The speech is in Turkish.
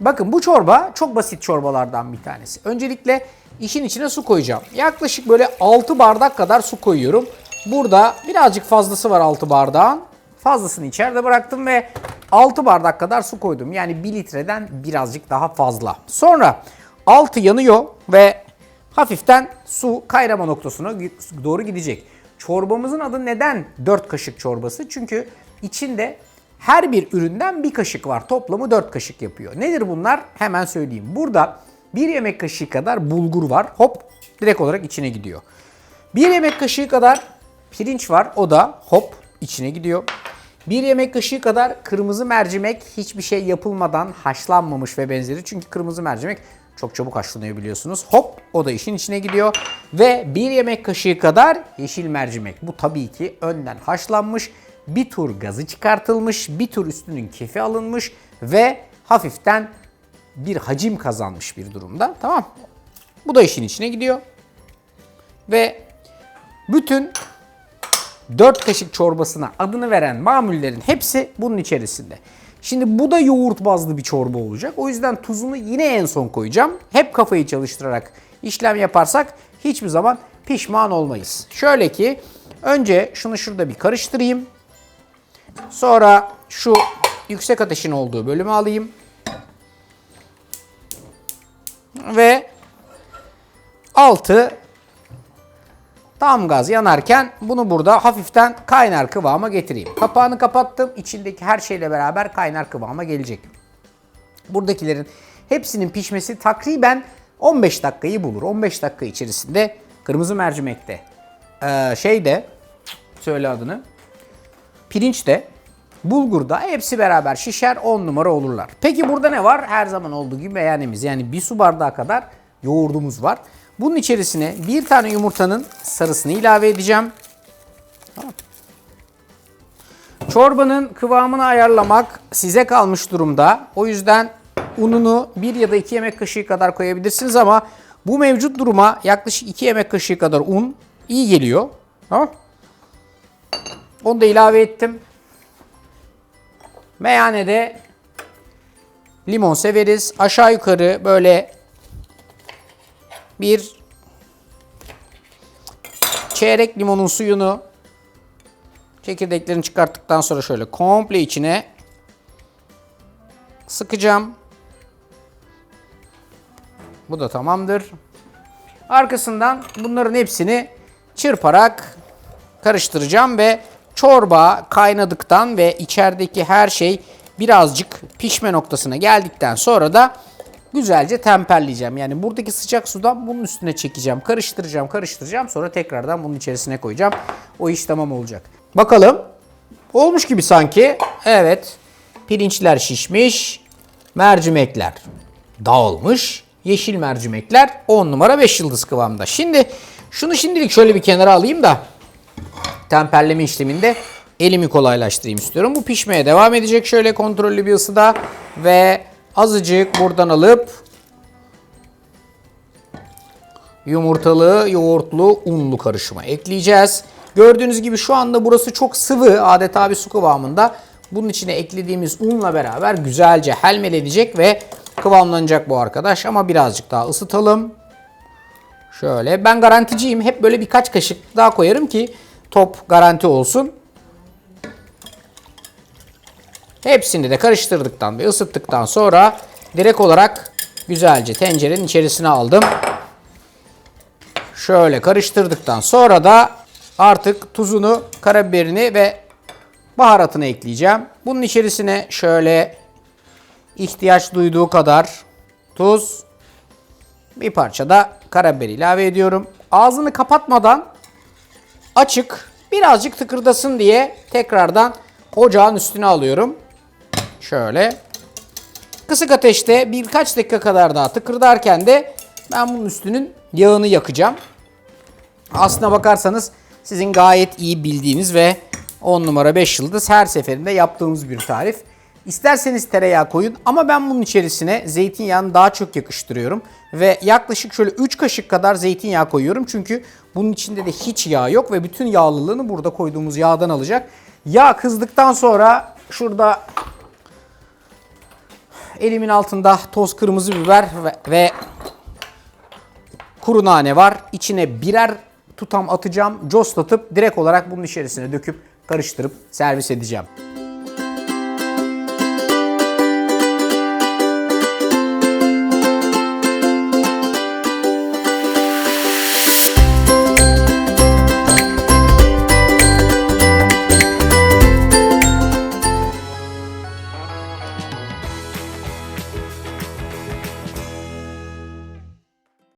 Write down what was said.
Bakın bu çorba çok basit çorbalardan bir tanesi. Öncelikle işin içine su koyacağım. Yaklaşık böyle 6 bardak kadar su koyuyorum. Burada birazcık fazlası var 6 bardağın. Fazlasını içeride bıraktım ve 6 bardak kadar su koydum. Yani 1 litreden birazcık daha fazla. Sonra altı yanıyor ve hafiften su kaynama noktasına doğru gidecek. Çorbamızın adı neden 4 kaşık çorbası? Çünkü içinde her bir üründen bir kaşık var. Toplamı 4 kaşık yapıyor. Nedir bunlar? Hemen söyleyeyim. Burada bir yemek kaşığı kadar bulgur var. Hop direkt olarak içine gidiyor. Bir yemek kaşığı kadar pirinç var. O da hop içine gidiyor. Bir yemek kaşığı kadar kırmızı mercimek hiçbir şey yapılmadan haşlanmamış ve benzeri. Çünkü kırmızı mercimek çok çabuk haşlanıyor biliyorsunuz. Hop o da işin içine gidiyor. Ve bir yemek kaşığı kadar yeşil mercimek. Bu tabii ki önden haşlanmış. Bir tur gazı çıkartılmış. Bir tur üstünün kefi alınmış. Ve hafiften bir hacim kazanmış bir durumda. Tamam Bu da işin içine gidiyor. Ve bütün 4 kaşık çorbasına adını veren mamullerin hepsi bunun içerisinde. Şimdi bu da yoğurt bazlı bir çorba olacak. O yüzden tuzunu yine en son koyacağım. Hep kafayı çalıştırarak işlem yaparsak hiçbir zaman pişman olmayız. Şöyle ki önce şunu şurada bir karıştırayım. Sonra şu yüksek ateşin olduğu bölümü alayım. Ve altı tam gaz yanarken bunu burada hafiften kaynar kıvama getireyim. Kapağını kapattım. İçindeki her şeyle beraber kaynar kıvama gelecek. Buradakilerin hepsinin pişmesi takriben 15 dakikayı bulur. 15 dakika içerisinde kırmızı mercimekte, ee, şeyde, söyle adını, pirinçte, bulgurda hepsi beraber şişer 10 numara olurlar. Peki burada ne var? Her zaman olduğu gibi beyanemiz. Yani bir su bardağı kadar yoğurdumuz var. Bunun içerisine bir tane yumurtanın sarısını ilave edeceğim. Çorbanın kıvamını ayarlamak size kalmış durumda. O yüzden ununu bir ya da iki yemek kaşığı kadar koyabilirsiniz ama bu mevcut duruma yaklaşık iki yemek kaşığı kadar un iyi geliyor. Tamam. Onu da ilave ettim. Meyhanede limon severiz. Aşağı yukarı böyle bir çeyrek limonun suyunu çekirdeklerini çıkarttıktan sonra şöyle komple içine sıkacağım. Bu da tamamdır. Arkasından bunların hepsini çırparak karıştıracağım ve çorba kaynadıktan ve içerideki her şey birazcık pişme noktasına geldikten sonra da güzelce temperleyeceğim. Yani buradaki sıcak sudan bunun üstüne çekeceğim. Karıştıracağım, karıştıracağım. Sonra tekrardan bunun içerisine koyacağım. O iş tamam olacak. Bakalım. Olmuş gibi sanki. Evet. Pirinçler şişmiş. Mercimekler dağılmış. Yeşil mercimekler 10 numara 5 yıldız kıvamda. Şimdi şunu şimdilik şöyle bir kenara alayım da temperleme işleminde elimi kolaylaştırayım istiyorum. Bu pişmeye devam edecek şöyle kontrollü bir ısıda ve azıcık buradan alıp yumurtalı, yoğurtlu, unlu karışıma ekleyeceğiz. Gördüğünüz gibi şu anda burası çok sıvı, adeta bir su kıvamında. Bunun içine eklediğimiz unla beraber güzelce helmelenecek ve kıvamlanacak bu arkadaş. Ama birazcık daha ısıtalım. Şöyle ben garanticiyim. Hep böyle birkaç kaşık daha koyarım ki top garanti olsun. Hepsini de karıştırdıktan ve ısıttıktan sonra direkt olarak güzelce tencerenin içerisine aldım. Şöyle karıştırdıktan sonra da artık tuzunu, karabiberini ve baharatını ekleyeceğim. Bunun içerisine şöyle ihtiyaç duyduğu kadar tuz, bir parça da karabiber ilave ediyorum. Ağzını kapatmadan açık birazcık tıkırdasın diye tekrardan ocağın üstüne alıyorum. Şöyle. Kısık ateşte birkaç dakika kadar daha tıkırdarken de ben bunun üstünün yağını yakacağım. Aslına bakarsanız sizin gayet iyi bildiğiniz ve 10 numara 5 yıldız her seferinde yaptığımız bir tarif. İsterseniz tereyağı koyun ama ben bunun içerisine zeytinyağını daha çok yakıştırıyorum. Ve yaklaşık şöyle 3 kaşık kadar zeytinyağı koyuyorum. Çünkü bunun içinde de hiç yağ yok ve bütün yağlılığını burada koyduğumuz yağdan alacak. Yağ kızdıktan sonra şurada Elimin altında toz kırmızı biber ve, ve kuru nane var. İçine birer tutam atacağım. Coslatıp direkt olarak bunun içerisine döküp karıştırıp servis edeceğim.